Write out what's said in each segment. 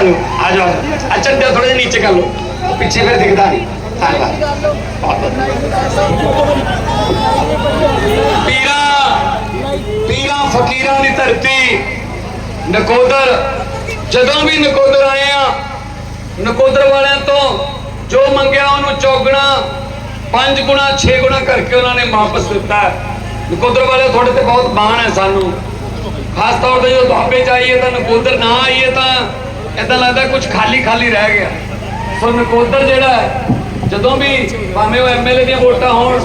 ਆ ਜਾਓ ਆ ਜਾਓ ਅੱਛਾ ਤੇ ਥੋੜੇ ਨੀਚੇ ਕਰ ਲਓ ਉਹ ਪਿੱਛੇ ਫਿਰ ਦਿਖਦਾ ਨਹੀਂ ਧੰਨਵਾਦ ਬਹੁਤ ਬਹੁਤ ਪੀਰਾਂ ਪੀਰਾਂ ਨਕੋਦਰ ਜਦੋਂ ਵੀ ਨਕੋਦਰ ਆਏ ਆ ਨਕੋਦਰ ਵਾਲਿਆਂ ਤੋਂ ਜੋ ਮੰਗਿਆ ਉਹਨੂੰ ਚੌਗਣਾ ਪੰਜ ਗੁਣਾ 6 ਗੁਣਾ ਕਰਕੇ ਉਹਨਾਂ ਨੇ ਵਾਪਸ ਦਿੱਤਾ ਨਕੋਦਰ ਵਾਲੇ ਤੁਹਾਡੇ ਤੇ ਬਹੁਤ ਮਾਣ ਹੈ ਸਾਨੂੰ ਖਾਸ ਤੌਰ ਤੇ ਜਦੋਂ ਦੁਆਬੇ ਚ ਆਈਏ ਤਾਂ ਨਕੋਦਰ ਨਾ ਆਈਏ ਤਾਂ ਇਦਾਂ ਲੱਗਦਾ ਕੁਝ ਖਾਲੀ ਖਾਲੀ ਰਹਿ ਗਿਆ। ਸੋ ਨਕੋਦਰ ਜਿਹੜਾ ਹੈ, ਜਦੋਂ ਵੀ ਭਾਵੇਂ ਉਹ ਐਮਐਲਏ ਦੀਆਂ ਵੋਟਾਂ ਹੋਣ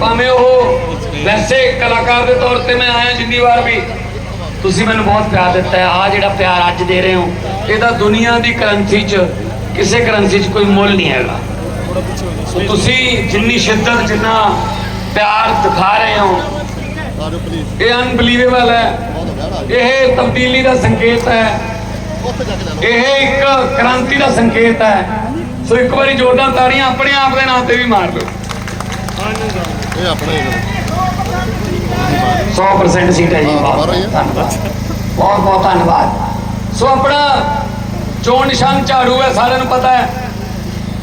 ਭਾਵੇਂ ਉਹ ਵੈਸੇ ਕਲਾਕਾਰ ਦੇ ਤੌਰ ਤੇ ਮੈਂ ਆਇਆ ਜਿੰਨੀ ਵਾਰ ਵੀ ਤੁਸੀਂ ਮੈਨੂੰ ਬਹੁਤ ਪਿਆਰ ਦਿੱਤਾ ਹੈ। ਆ ਜਿਹੜਾ ਪਿਆਰ ਅੱਜ ਦੇ ਰਹੇ ਹੋ ਇਹਦਾ ਦੁਨੀਆ ਦੀ ਕਰੰਸੀ 'ਚ ਕਿਸੇ ਕਰੰਸੀ 'ਚ ਕੋਈ ਮੁੱਲ ਨਹੀਂ ਹੈਗਾ। ਸੋ ਤੁਸੀਂ ਜਿੰਨੀ ਸ਼ਿੱਦਤ ਜਿੰਨਾ ਪਿਆਰ ਦਿਖਾ ਰਹੇ ਹੋ ਇਹ ਅਨਬਲੀਵੇਬਲ ਹੈ। ਇਹ ਤਬਦੀਲੀ ਦਾ ਸੰਕੇਤ ਹੈ। ਇਹ ਇੱਕ ਕ੍ਰਾਂਤੀ ਦਾ ਸੰਕੇਤ ਹੈ। ਸੋ ਇੱਕ ਵਾਰੀ ਜ਼ੋਰਦਾਰ ਤਾੜੀਆਂ ਆਪਣੇ ਆਪ ਦੇ ਨਾਂ ਤੇ ਵੀ ਮਾਰ ਲਓ ਇਹ ਆਪਣਾ ਹੀ ਹੈ 100% ਸੀਟ ਹੈ ਜੀ। ਧੰਨਵਾਦ। ਬਹੁਤ ਬਹੁਤ ਧੰਨਵਾਦ। ਸੋ ਆਪਣਾ ਚੋਣ ਨਿਸ਼ਾਨ ਝਾੜੂ ਹੈ ਸਾਰਿਆਂ ਨੂੰ ਪਤਾ ਹੈ।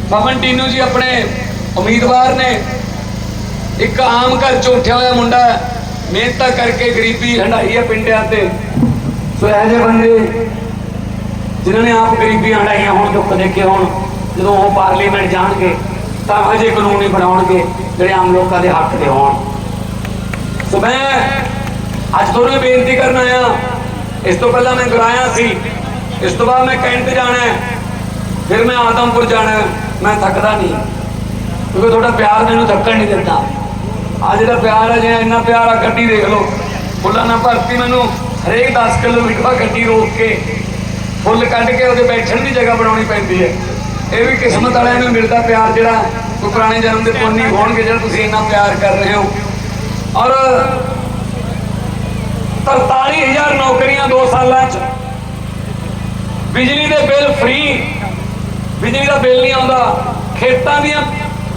ਪਵਨ ਟੀਨੂ ਜੀ ਆਪਣੇ ਉਮੀਦਵਾਰ ਨੇ। ਇੱਕ ਆਮ ਘਰ ਚੋਂ ਉੱਠਿਆ ਹੋਇਆ ਮੁੰਡਾ ਹੈ। ਮਿਹਨਤਾਂ ਕਰਕੇ ਗਰੀਬੀ ਹੰਡਾਈ ਹੈ ਪਿੰਡਾਂ ਤੇ। ਸੋ ਇਹੋ ਜਿਹੇ ਬੰਦੇ ਜਿਨ੍ਹਾਂ ਨੇ ਆਪ ਗਰੀਬੀਆਂ ਹੰਡਾਈਆਂ ਹੋਣ, ਦੁੱਖ ਦੇਖੇ ਹੋਣ, ਜਦੋਂ ਉਹ ਪਾਰਲੀਮੈਂਟ ਜਾਣਗੇ, ਤਾਂ ਅਜੇ ਕਾਨੂੰਨ ਹੀ ਬਣਾਉਣਗੇ, ਜਿਹੜੇ ਆਮ ਲੋਕਾਂ ਦੇ ਹੱਕ ਦੇ ਹੋਣ। ਸੋ ਮੈਂ ਅੱਜ ਤੁਹਾਨੂੰ ਇਹ ਬੇਨਤੀ ਕਰਨ ਆਇਆ। ਇਸ ਤੋਂ ਪਹਿਲਾਂ ਮੈਂ ਗੁਰਾਇਆ ਸੀ। ਇਸ ਤੋਂ ਬਾਅਦ ਮੈਂ ਕੈਂਟ ਜਾਣਾ ਫਿਰ ਮੈਂ ਆਦਮਪੁਰ ਜਾਣਾ ਮੈਂ ਥੱਕਦਾ ਨਹੀਂ। ਕਿਉਂਕਿ ਤੁਹਾਡਾ ਪਿਆਰ ਮੈਨੂੰ ਥੱਕਣ ਨਹੀਂ ਦਿੰਦਾ। ਆ ਜਿਹੜਾ ਪਿਆਰ ਹੈ, ਜੇ ਇੰਨਾ ਪਿਆਰ ਆ, ਗੱਡੀ ਦੇਖ ਲਓ। ਫੁੱਲਾਂ ਨਾਲ ਭਰਤੀ ਮੈਨੂੰ ਹਰੇਕ 10 ਕਿਲੋਮੀਟਰ ਗੱਡੀ ਰੋਕ ਕੇ ਫੁੱਲ ਕੱਢ ਕੇ ਉਹਦੇ ਬੈਠਣ ਦੀ ਜਗ੍ਹਾ ਬਣਾਉਣੀ ਪੈਂਦੀ ਹੈ। ਇਹ ਵੀ ਕਿਸਮਤ ਵਾਲਿਆਂ ਨੂੰ ਮਿਲਦਾ ਪਿਆਰ ਜਿਹੜਾ ਕੋਈ ਪੁਰਾਣੇ ਜਨਮ ਦੇ ਪੁੰਨੀ ਹੋਣਗੇ ਜਿਹੜਾ ਤੁਸੀਂ ਇੰਨਾ ਪਿਆਰ ਕਰ ਰਹੇ ਹੋ। ਔਰ 43000 ਨੌਕਰੀਆਂ 2 ਸਾਲਾਂ ਚ। ਬਿਜਲੀ ਦੇ ਬਿੱਲ ਫ੍ਰੀ ਬਿਜਲੀ ਦਾ ਬਿੱਲ ਨਹੀਂ ਆਉਂਦਾ। ਖੇਤਾਂ ਦੀਆਂ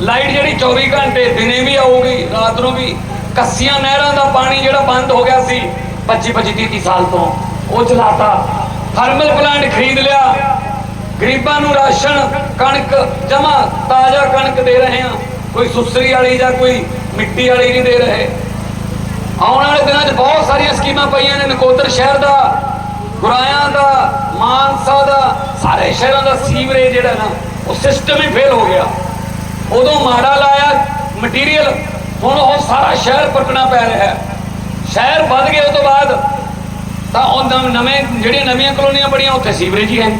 ਲਾਈਟ ਜਿਹੜੀ 24 ਘੰਟੇ ਦਿਨੇ ਵੀ ਆਊਗੀ, ਰਾਤ ਨੂੰ ਵੀ। ਕੱਸੀਆਂ ਨਹਿਰਾਂ ਦਾ ਪਾਣੀ ਜਿਹੜਾ ਬੰਦ ਹੋ ਗਿਆ ਸੀ 25 25 30 ਸਾਲ ਤੋਂ, ਉਹ ਚਲਾਤਾ। ਥਰਮਲ ਪਲਾਂਟ ਖਰੀਦ ਲਿਆ। ਗਰੀਬਾਂ ਨੂੰ ਰਾਸ਼ਨ, ਕਣਕ ਜਮਾ ਤਾਜ਼ਾ ਕਣਕ ਦੇ ਰਹੇ ਹਾਂ। ਕੋਈ ਸੁਸਰੀ ਵਾਲੀ ਜਾਂ ਕੋਈ ਮਿੱਟੀ ਵਾਲੀ ਨਹੀਂ ਦੇ ਰਹੇ। ਆਉਣ ਵਾਲੇ ਦਿਨਾਂ 'ਚ ਬਹੁਤ ਸਾਰੀਆਂ ਸਕੀਮਾਂ ਪਈਆਂ ਨੇ। ਨਕੋਦਰ ਸ਼ਹਿਰ ਦਾ, ਗੁਰਾਇਆਂ ਦਾ, ਮਾਨਸਾ ਦਾ, ਸਾਰੇ ਸ਼ਹਿਰਾਂ ਦਾ ਸੀਵਰੇਜ ਜਿਹੜਾ ਨਾ, ਉਹ ਸਿਸਟਮ ਹੀ ਫੇਲ ਹੋ ਗਿਆ। ਉਦੋਂ ਮਾੜਾ ਲਾਇਆ ਮਟੀਰੀਅਲ ਹੁਣ ਉਹ ਸਾਰਾ ਸ਼ਹਿਰ ਪਟਣਾ ਪੈ ਰਿਹਾ ਹੈ। ਸ਼ਹਿਰ ਵੱਧ ਗਿਆ ਉਸ ਤੋਂ ਬਾਅਦ ਤਾਂ ਉਹ ਨਵੇਂ ਜਿਹੜੀਆਂ ਨਵੀਆਂ ਕਲੋਨੀਆਂ ਬਣੀਆਂ, ਉੱਥੇ ਸੀਵਰੇਜ ਹੀ ਹੈ।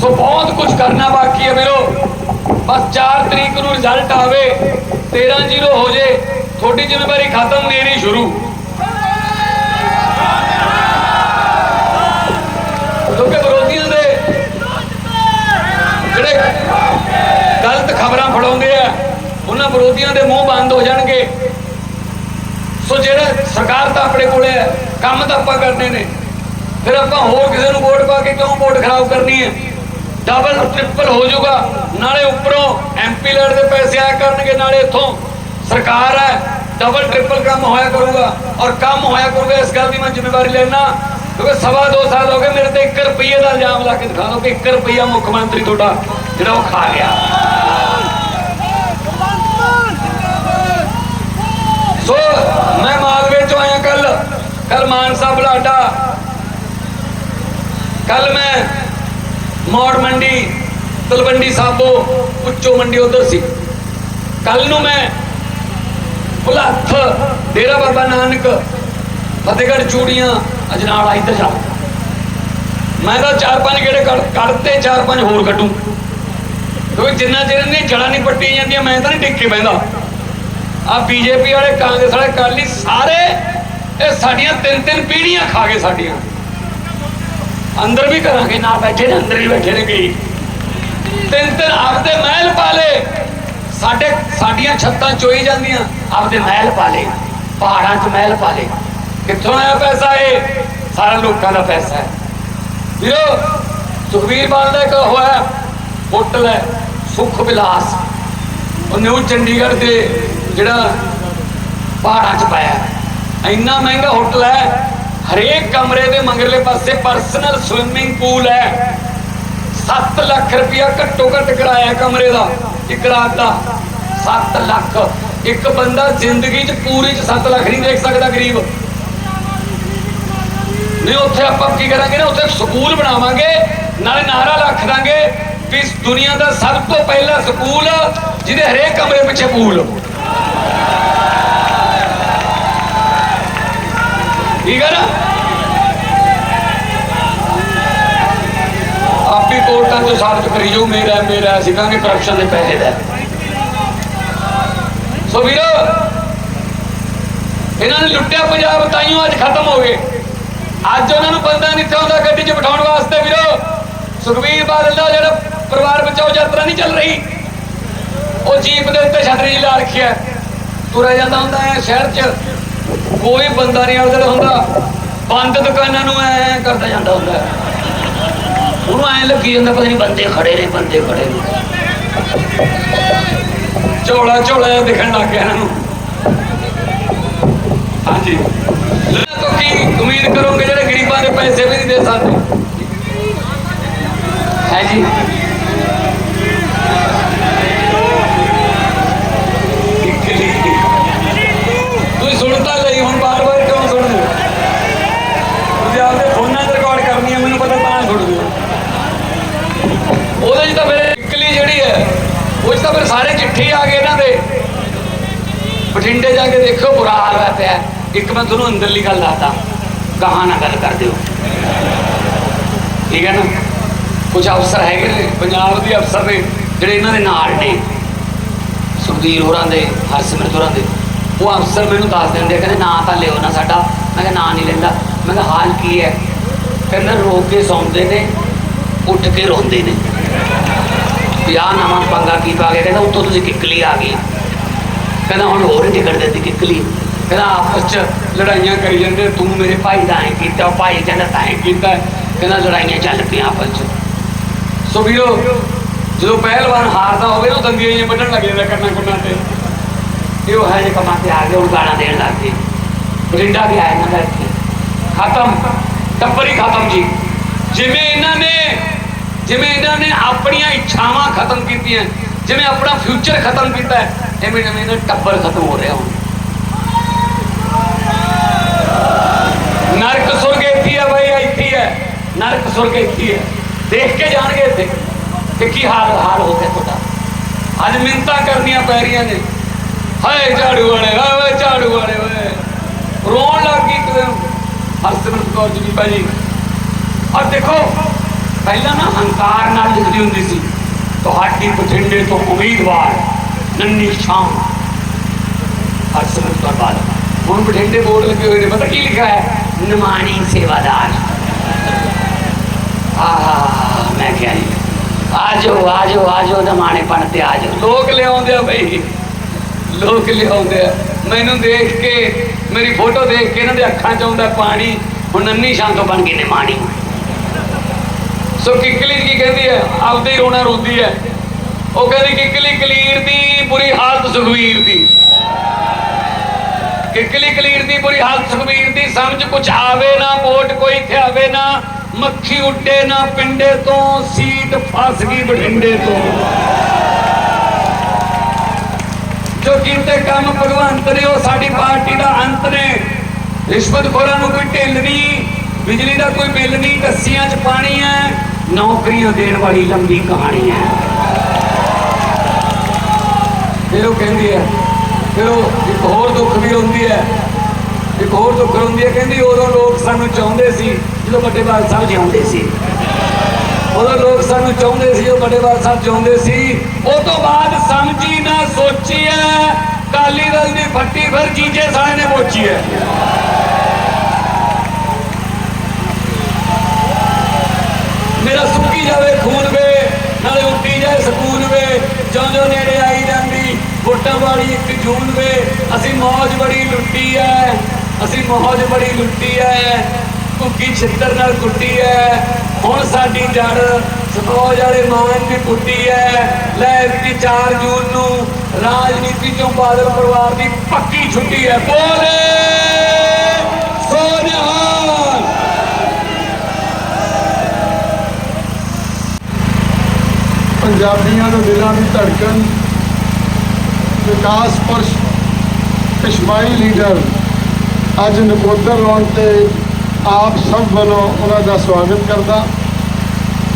ਸੋ ਬਹੁਤ ਕੁਝ ਕਰਨਾ ਬਾਕੀ ਹੈ ਵੀਰੋ। ਬਸ 4 ਤਰੀਕ ਨੂੰ ਰਿਜ਼ਲਟ ਆਵੇ 13 ਜ਼ੀਰੋ ਹੋ ਜੇ, ਤੁਹਾਡੀ ਜ਼ਿੰਮੇਵਾਰੀ ਖਤਮ ਮੇਰੀ ਸ਼ੁਰੂ। ਕਿਉਂਕਿ ਵਿਰੋਧੀਆਂ ਦੇ ਜਿਹੜੇ ਗਲਤ ਖਬਰਾਂ ਫੜਾਉਂਦੇ ਆ, ਉਹਨਾਂ ਵਿਰੋਧੀਆਂ ਦੇ ਮੂੰਹ ਬੰਦ ਹੋ ਜਾਣਗੇ। ਸੋ ਜਿਹੜਾ ਸਰਕਾਰ ਤਾਂ ਆਪਣੇ ਕੋਲੇ ਹੈ, ਕੰਮ ਤਾਂ ਆਪਾਂ ਕਰਨੇ ਨੇ। ਫਿਰ ਆਪਾਂ ਹੋਰ ਕਿਸੇ ਨੂੰ ਵੋਟ ਪਾ ਕੇ ਕਿਉਂ ਵੋਟ ਖਰਾਬ ਕਰਨੀ ਹੈ? ਡਬਲ ਟ੍ਰਿਪਲ ਹੋ ਜਾਊਗਾ। ਨਾਲੇ ਉੱਪਰੋਂ ਐਮਪੀ ਲੜ ਦੇ ਪੈਸੇ ਆਇਆ ਕਰਨਗੇ ਨਾਲੇ ਇੱਥੋਂ। ਸਰਕਾਰ ਹੈ ਡਬਲ ਟ੍ਰਿਪਲ ਕੰਮ ਹੋਇਆ ਕਰੂਗਾ। ਔਰ ਕੰਮ ਹੋਇਆ ਕਰੂਗਾ, ਇਸ ਗੱਲ ਦੀ ਮੈਂ ਜ਼ਿੰਮੇਵਾਰੀ ਲੈਣਾ ਕਿਉਂਕਿ ਸਵਾ ਦੋ ਸਾਲ ਹੋ ਗਏ, ਮੇਰੇ ਤੇ 1 ਰੁਪਏ ਦਾ ਇਲਜ਼ਾਮ ਲਾ ਕੇ ਦਿਖਾ ਦਿਓ ਕਿ 1 ਰੁਪਿਆ ਮੁੱਖ ਮੰਤਰੀ ਤੁਹਾਡਾ ਜਿਹੜਾ ਉਹ ਖਾ ਗਿਆ। ਸੋ ਮੈਂ ਮਾਲਵੇ ਚੋਂ ਆਇਆ ਕੱਲ ਕੱਲ ਮਾਨਸਾ ਬਲਾਡਾ ਕੱਲ ਮੈਂ ਮੌੜ ਮੰਡੀ, ਤਲਵੰਡੀ ਸਾਬੋ, ਉੱਚੋ ਮੰਡੀ ਉਧਰ ਸੀ। ਕੱਲ ਨੂੰ ਮੈਂ ਭੁਲੱਥ, ਡੇਰਾ ਬਾਬਾ ਨਾਨਕ, ਫਤਿਹਗੜ੍ਹ ਚੂੜੀਆਂ, ਅਜਨਾਲਾ ਇੱਧਰ ਜਾ। ਮੈਂ ਤਾਂ ਚਾਰ ਪੰਜ ਗੇੜੇ ਕੱਢ- ਕੱਢਤੇ ਚਾਰ ਪੰਜ ਹੋਰ ਕੱਢੂ। ਕਿਉਂਕਿ ਜਿੰਨਾ ਚਿਰ ਇਹਦੀਆਂ ਜੜਾਂ ਨਹੀਂ ਪੱਟੀਆਂ ਜਾਂਦੀਆਂ, ਮੈਂ ਤਾਂ ਨਹੀਂ ਟਿਕ ਕੇ ਬਹਿੰਦਾ। ਆ ਬੀਜੇਪੀ ਵਾਲੇ, ਕਾਂਗਰਸ ਵਾਲੇ ਕਾਲੀ ਸਾਰੇ ਇਹ ਸਾਡੀਆਂ ਤਿੰਨ ਤਿੰਨ ਪੀੜੀਆਂ ਖਾ ਗਏ ਸਾਡੀਆਂ। ਅੰਦਰ ਵੀ ਕਰਾਂਗੇ, ਨਾ ਬੈਠੇ ਨੇ, ਅੰਦਰ ਹੀ ਬੈਠੇ ਨੇ ਕਈ। ਤਿੰਨ ਤਿੰਨ ਆਪਦੇ ਮਹਿਲ ਪਾਲੇ ਸਾਡੇ, ਸਾਡੀਆਂ ਛੱਤਾਂ ਚੋਈ ਜਾਂਦੀਆਂ, ਆਪਦੇ ਮਹਿਲ ਪਾਲੇ ਪਹਾੜਾਂ 'ਚ ਮਹਿਲ ਪਾਲੇ ਕਿੱਥੋਂ ਆਇਆ ਪੈਸਾ ਇਹ? ਸਾਰਾ ਲੋਕਾਂ ਦਾ ਪੈਸਾ ਹੈ। ਵੀਰੋ ਸੁਖਵੀਰ ਬਾਲ ਦਾ ਇੱਕ ਹੋਇਆ ਹੋਟਲ ਹੈ, ਸੁਖ ਵਿਲਾਸ। ਉਹ ਨਿਊ ਚੰਡੀਗੜ੍ਹ ਦੇ ਜਿਹੜਾ ਪਹਾੜਾਂ 'ਚ ਪਾਇਆ ਇੰਨਾ ਮਹਿੰਗਾ ਹੋਟਲ ਹੈ, ਹਰੇਕ ਕਮਰੇ ਦੇ ਮੰਗਰਲੇ ਪਾਸੇ ਪਰਸਨਲ ਸਵਿਮਿੰਗ ਪੂਲ ਹੈ। 7 ਲੱਖ ਰੁਪਇਆ ਘੱਟੋ ਘੱਟ ਕਿਰਾਇਆ ਕਮਰੇ ਦਾ, ਇੱਕ ਰਾਤ ਦਾ। 7 ਲੱਖ। ਇੱਕ ਬੰਦਾ ਜ਼ਿੰਦਗੀ 'ਚ ਪੂਰੀ 'ਚ 7 ਲੱਖ ਨਹੀਂ ਦੇਖ ਸਕਦਾ ਗਰੀਬ। ਨਹੀਂ, ਉੱਥੇ ਆਪਾਂ ਕੀ ਕਰਾਂਗੇ ਨਾ, ਉੱਥੇ ਸਕੂਲ ਬਣਾਵਾਂਗੇ, ਨਾਲੇ ਨਾਰਾ ਰੱਖ ਦਾਂਗੇ ਵੀ ਇਸ ਦੁਨੀਆ ਦਾ ਸਭ ਤੋਂ ਪਹਿਲਾ ਸਕੂਲ ਜਿਹਦੇ ਹਰੇਕ ਕਮਰੇ ਪਿੱਛੇ ਪੂਲ ਠੀਕ ਹੈ ਨਾ ਆਪੀ ਕੋਰਟਾਂ 'ਚ ਸਾਬਤ ਕਰੀ ਜੋ ਮੇਰਾ ਮੇਰਾ, ਅਸੀਂ ਕਹਾਂਗੇ ਕਰਪਸ਼ਨ ਦੇ ਪੈਸੇ ਦਾ ਸੋ ਵੀਰੋ, ਇਹਨਾਂ ਨੇ ਲੁੱਟਿਆ ਪੰਜਾਬ ਤਾਈਓ ਅੱਜ ਖਤਮ ਹੋ ਗਏ। ਅੱਜ ਉਹਨਾਂ ਨੂੰ ਬੰਦਾ ਨਹੀਂ ਚਾਹੁੰਦਾ ਗੱਡੀ 'ਚ ਬਿਠਾਉਣ ਵਾਸਤੇ ਵੀਰੋ। ਸੁਖਵੀਰ ਬਾਦਲ ਦਾ ਜਿਹੜਾ ਪਰਿਵਾਰ ਬਚਾਓ ਯਾਤਰਾ ਨਹੀਂ ਚੱਲ ਰਹੀ। ਉਹ ਜੀਪ ਦੇ ਉੱਤੇ ਛਤਰੀ ਜਿਹੀ ਲਾ ਰੱਖਿਆ ਤੁਰਿਆ ਜਾਂਦਾ ਹੁੰਦਾ ਹੈ ਸ਼ਹਿਰ 'ਚ। ਕੋਈ ਬੰਦਾ ਨਹੀਂ ਆਉਂਦਾ ਹੁੰਦਾ। ਬੰਦ ਦੁਕਾਨਾਂ ਨੂੰ ਐ ਕਰਦਾ ਜਾਂਦਾ ਹੁੰਦਾ। ਉਹਨੂੰ ਐ ਲੱਗੀ ਜਾਂਦਾ, ਪਤਾ ਨਹੀਂ ਬੰਦੇ ਖੜੇ ਨੇ, ਬੰਦੇ ਖੜੇ ਨੇ। ਝੋਲਾ ਝੋਲਾ ਦਿਖਣ ਲੱਗ ਗਿਆ ਇਹਨਾਂ ਨੂੰ। ਹਾਂਜੀ। ਇਹਨਾਂ ਤੋਂ ਕੀ ਉਮੀਦ ਕਰੋਗੇ ਜਿਹੜੇ ਗਰੀਬਾਂ ਦੇ ਪੈਸੇ ਵੀ ਨਹੀਂ ਦੇ ਸਕਦੇ। ਹੈ ਜੀ ਇਕਲੀ ਤੁਸੀਂ ਸੁਣਤਾ ਲਈ ਹੁਣ ਬਾਰ-ਬਾਰ ਕਿਉਂ ਸੁਣਦੇ ਹੋ? ਤੁਸੀਂ ਆਪਦੇ ਫੋਨਾਂ 'ਤੇ ਰਿਕਾਰਡ ਕਰਨੀ ਹੈ ਮੈਨੂੰ ਪਤਾ ਤਾਂ ਸੁਣਦੇ ਹੋ ਉਹਦੇ 'ਚ ਤਾਂ ਫਿਰ ਇਕਲੀ ਜਿਹੜੀ ਹੈ ਉਹ 'ਚ ਤਾਂ ਫਿਰ ਸਾਰੇ ਚਿੱਠੀ ਆ ਗਏ ਇਹਨਾਂ ਦੇ। ਬਠਿੰਡੇ ਜਾ ਕੇ ਦੇਖੋ ਬੁਰਾ ਹਾਲ ਹੋਇਆ ਹੈ। ਇੱਕ ਮੈਂ ਤੁਹਾਨੂੰ ਅੰਦਰਲੀ ਗੱਲ ਦੱਸਦਾ ਕਹਾਂ ਨਾ ਗੱਲ ਕਰ ਦਿਓ। ਠੀਕ ਹੈ ਨਾ? ਕੁਝ ਅਫਸਰ ਹੈਗੇ ਨੇ ਪੰਜਾਬ ਦੇ ਅਫਸਰ ਨੇ ਜਿਹੜੇ ਇਹਨਾਂ ਦੇ ਨਾਲ ਨੇ। ਸੁਖਬੀਰ ਹੋਰਾਂ ਦੇ ਹਰਸਿਮਰਤ ਹੋਰਾਂ ਦੇ। ਉਹ ਅਫਸਰ ਮੈਨੂੰ ਦੱਸ ਦਿੰਦੇ ਆ, ਕਹਿੰਦੇ ਨਾਂ ਤਾਂ ਲਿਓ ਨਾ ਸਾਡਾ। ਮੈਂ ਕਿਹਾ ਨਾਂ ਨਹੀਂ ਲੈਂਦਾ। ਮੈਂ ਕਿਹਾ ਹਾਲ ਕੀ ਹੈ? ਕਹਿੰਦਾ ਰੋ ਕੇ ਸੌਂਦੇ ਨੇ ਉੱਠ ਕੇ ਰੋਂਦੇ ਨੇ। ਵਿਆਹ ਆਹ ਨਵਾਂ ਪੰਗਾ ਕੀ ਗਿਆ? ਕਹਿੰਦਾ ਉੱਤੋਂ ਤੁਸੀਂ ਕਿੱਕਲੀ ਆ ਗਈ ਕਹਿੰਦਾ ਹੁਣ ਹੋਰ ਨਹੀਂ ਟਿਕਣ ਦਿੰਦੀ ਕਿੱਕਲੀ। ਕਹਿੰਦਾ ਆਪਸ ਚ ਲੜਾਈਆਂ ਕਰੀ ਜਾਂਦੇ, ਤੂੰ ਮੇਰੇ ਭਾਈ ਦਾ ਐ ਕੀਤਾ ਭਾਈ ਕਹਿੰਦਾ ਤਾਂ ਐ ਕੀਤਾ। ਕਹਿੰਦਾ ਲੜਾਈਆਂ ਚੱਲ ਪਈਆਂ ਆਪਸ ਚ। ਸੋ ਵੀਰੋ, ਜਦੋਂ ਪਹਿਲਵਾਨ ਹਾਰਦਾ ਹੋਵੇ, ਉਹ ਦੰਦੀਆਂ ਜਿਹੀਆਂ ਵੱਢਣ ਲੱਗ ਜਾਂਦਾ ਕੰਨਾਂ ਕੁੰਨਾਂ ਤੇ। ਇਹ ਉਹ ਹੈ ਜੇ ਕਮਾਂ ਤੇ ਆ ਗਏ ਉਹ ਗਾਣਾ ਦੇਣ ਲੱਗ ਗਏ। ਬਰਿੰਡਾ ਵੀ ਆਇਆ ਇਹਨਾਂ ਦਾ ਇੱਥੇ। ਖਤਮ। ਟੱਬਰ ਹੀ ਖਤਮ ਜੀ। ਜਿਵੇਂ ਇਹਨਾਂ ਨੇ ਜਿਵੇਂ ਇਹਨਾਂ ਨੇ ਆਪਣੀਆਂ ਇੱਛਾਵਾਂ ਖਤਮ ਕੀਤੀਆਂ, ਜਿਵੇਂ ਆਪਣਾ ਫਿਊਚਰ ਖਤਮ ਕੀਤਾ ਐਵੇਂ ਐਵੇਂ ਇਹਨਾਂ ਟੱਬਰ ਖਤਮ ਹੋ ਰਿਹਾ ਹੁਣ। ਨਰਕ ਸੁਰਗ ਇੱਥੇ ਹੈ ਬਈ, ਇੱਥੇ ਹੈ ਨਰਕ ਸੁਰਗ ਇੱਥੇ ਹੈ ਦੇਖ ਕੇ ਜਾਣਗੇ ਇੱਥੇ ਕਿ ਕੀ ਹਾਲ ਹਾਲ ਹੋ ਗਿਆ ਤੁਹਾਡਾ। ਅੱਜ ਮਿੰਤਾ ਕਰਨੀਆਂ ਪੈ ਰਹੀਆਂ ਨੇ। ਹਾਏ ਝਾੜੂ ਵਾਲੇ ਓਏ ਝਾੜੂ ਵਾਲੇ ਓਏ। ਰੋਣ ਲੱਗ ਗਈ ਇੱਕ ਦਿਨ। ਹਰਸਿਮਰਤ ਕੌਰ ਜੀ ਭਾਜੀ। ਔਰ ਦੇਖੋ ਪਹਿਲਾਂ ਨਾ ਹੰਕਾਰ ਨਾਲ ਲਿਖਦੀ ਹੁੰਦੀ ਸੀ। ਤੁਹਾਡੀ ਬਠਿੰਡੇ ਤੋਂ ਉਮੀਦਵਾਰ ਨੰਨੀ ਸ਼ਾਮ। ਹਰਸਿਮਰਤ ਕੌਰ ਬਾਦਲ ਹੁਣ ਬਠਿੰਡੇ ਬੋਰਡ ਲੱਗੇ ਹੋਏ ਨੇ, ਪਤਾ ਕੀ ਲਿਖਿਆ ਹੈ? ਨਿਮਾਣੀ ਸੇਵਾਦਾਰ। ਆਹ, ਮੈਂ ਕਿਹਾ ਜੀ, ਆਜੋ ਆਜੋ ਆਜੋ ਨਿਮਾਣੇ ਪਣ ਤੇ ਆਜੋ। ਲੋਕ ਲਿਆਉਂਦੇ ਆ ਬਈ। ਲੋਕ ਲਿਆਉਂਦੇ ਆ। ਮੈਨੂੰ ਦੇਖ ਕੇ, ਮੇਰੀ ਫੋਟੋ ਦੇਖ ਕੇ ਇਹਨਾਂ ਦੇ ਅੱਖਾਂ 'ਚ ਆਉਂਦਾ ਪਾਣੀ। ਹੁਣ ਨੰਨੀ ਸ਼ਾਂ ਤੋਂ ਬਣ ਗਏ ਨੇ ਮਾਣੀ ਸੋ ਕਿਕਲੀ ਕੀ ਕਹਿੰਦੀ ਹੈ? ਆਪਦੇ ਹੀ ਰੋਣਾ ਰੋਂਦੀ ਹੈ। ਉਹ ਕਹਿੰਦੀ, ਕਿਕਲੀ ਕਲੀਰ ਦੀ ਬੁਰੀ ਹਾਲਤ ਸੁਖਵੀਰ ਦੀ। ਕਿਕਲੀ ਕਲੀਰ ਦੀ ਬੁਰੀ ਹਾਲਤ ਸੁਖਵੀਰ ਦੀ, ਸਮਝ ਕੁਛ ਆਵੇ ਨਾ ਵੋਟ ਕੋਈ ਥਿਆਵੇ ਨਾ, ਮੱਖੀ ਉੱਡੇ ਨਾ, ਪਿੰਡੇ ਤੋਂ, ਸੀਟ ਫਸ ਗਈ ਬਠਿੰਡੇ ਤੋਂ। ਜੋ ਕੀਤੇ ਕੰਮ ਭਗਵੰਤ ਨੇ, ਉਹ ਸਾਡੀ ਪਾਰਟੀ ਦਾ ਅੰਤ ਨੇ। ਰਿਸ਼ਵਤਖੋਰਾਂ ਨੂੰ ਕੋਈ ਢਿੱਲ ਨਹੀਂ, ਬਿਜਲੀ ਦਾ ਕੋਈ ਬਿੱਲ ਨਹੀਂ, ਕੱਸੀਆਂ 'ਚ ਪਾਣੀ ਹੈ। ਨੌਕਰੀਆਂ ਦੇਣ ਵਾਲੀ ਲੰਬੀ ਕਹਾਣੀ ਹੈ। ਫਿਰ ਉਹ ਕਹਿੰਦੀ ਹੈ, ਫਿਰ ਉਹ ਇੱਕ ਹੋਰ ਦੁੱਖ ਵੀ ਹੁੰਦੀ ਹੈ। ਇੱਕ ਹੋਰ ਦੁੱਖ ਹੁੰਦੀ ਹੈ, ਕਹਿੰਦੀ ਉਦੋਂ ਲੋਕ ਸਾਨੂੰ ਚਾਹੁੰਦੇ ਸੀ ਜਦੋਂ ਵੱਡੇ ਬਾਲ ਸਾਹਿਬ ਜਿਉਂਦੇ ਸੀ। ਉਦੋਂ ਲੋਕ ਸਾਨੂੰ ਚਾਹੁੰਦੇ ਸੀ ਉਹ ਵੱਡੇ ਬਾਲ ਸਾਹਿਬ ਚਾਹੁੰਦੇ ਸੀ। ਉਹ ਤੋਂ ਬਾਅਦ ਸਮਝੀ ਨਾ ਸੋਚੀ ਹੈ ਕਾਲੀ ਦਲ ਦੀ ਫੱਟੀ ਫਿਰ ਜੀਜੇ ਸਾਲੇ ਨੇ ਮੋਚੀ ਹੈ। ਮੇਰਾ ਸੁੱਕੀ ਜਾਵੇ, ਖੂਨ ਵੇ, ਨਾਲੇ ਉੱਡੀ ਜਾਏ ਸਕੂਨ ਵੇ। ਜਿਉਂ ਜਿਉਂ ਨੇੜੇ ਆਈ ਜਾਂਦੀ, ਵੋਟਾਂ ਵਾਲੀ ਇੱਕ ਜੂਨ ਵੇ। ਅਸੀਂ ਮੌਜ ਬੜੀ ਲੁੱਟੀ ਐ, ਅਸੀਂ ਮੌਜ ਬੜੀ ਲੁੱਟੀ ਐ। ਕੁੱਕੀ ਛਿੱਤਰ ਨਾਲ ਕੁੱਟੀ ਐ। ਹੁਣ ਸਾਡੀ ਜੜ ਸਪੋਜ ਵਾਲੇ ਮਾਨ ਦੀ ਕੁੱਟੀ ਐ। ਲੈ ਕਿ 4 ਜੂਨ ਨੂੰ ਰਾਜਨੀਤੀ ਚੋਂ ਬਾਦਲ ਪਰਿਵਾਰ ਦੀ ਪੱਕੀ ਛੁੱਟੀ ਐ। ਬੋਲੇ! ਸੋਨਿਹਾਲ ਪੰਜਾਬੀਆਂ ਦੇ ਦਿਲਾਂ ਦੀ ਧੜਕਣ, ਵਿਕਾਸ ਪਰਸ਼ ਕਸ਼ਮਾਈ ਲੀਡਰ, ਅੱਜ ਨਕੋਦਰ ਲਾਉਣ ਤੇ ਆਪ ਸਭ ਵੱਲੋਂ ਉਹਨਾਂ ਦਾ ਸਵਾਗਤ ਕਰਦਾ।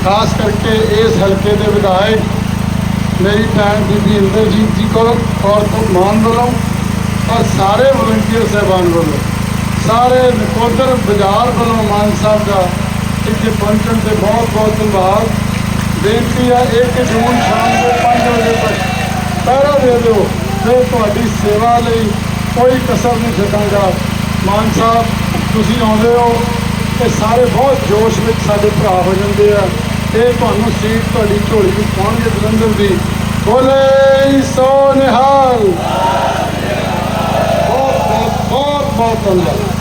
ਖਾਸ ਕਰਕੇ ਇਸ ਹਲਕੇ ਦੇ ਵਿਧਾਇਕ ਮੇਰੀ ਭੈਣ ਬੀਬੀ ਇੰਦਰਜੀਤ ਜੀ ਕੋਲ ਔਰ ਮਾਨ ਵੱਲੋਂ, ਔਰ ਸਾਰੇ ਵਲੰਟੀਅਰ ਸਹਿਬਾਨ ਵੱਲੋਂ, ਸਾਰੇ ਨਕੋਦਰ ਬਾਜ਼ਾਰ ਵੱਲੋਂ ਮਾਨ ਸਾਹਿਬ ਦਾ ਇੱਥੇ ਪਹੁੰਚਣ ਤੇ ਬਹੁਤ ਬਹੁਤ ਧੰਨਵਾਦ। ਬੇਨਤੀ ਹੈ 1 ਜੂਨ ਸ਼ਾਮ ਦੇ 5 ਵਜੇ ਤੱਕ ਪਹਿਰਾ ਦੇ ਦਿਓ ਫਿਰ ਤੁਹਾਡੀ ਸੇਵਾ ਲਈ ਕੋਈ ਕਸਰ ਨਹੀਂ ਛੱਡਾਂਗਾ। ਮਾਨ ਸਾਹਿਬ, ਤੁਸੀਂ ਆਉਂਦੇ ਹੋ ਤੇ ਸਾਰੇ ਬਹੁਤ ਜੋਸ਼ ਵਿੱਚ ਸਾਡੇ ਭਰਾ ਹੋ ਜਾਂਦੇ ਆ ਇਹ ਤੁਹਾਨੂੰ ਸੀਟ ਤੁਹਾਡੀ ਝੋਲੀ ਵਿੱਚ ਪਾਉਣਗੇ ਜਲੰਧਰ ਦੀ। ਬੋਲੇ ਸੋ ਨਿਹਾਲ। ਬਹੁਤ ਬਹੁਤ ਬਹੁਤ ਬਹੁਤ ਧੰਨਵਾਦ।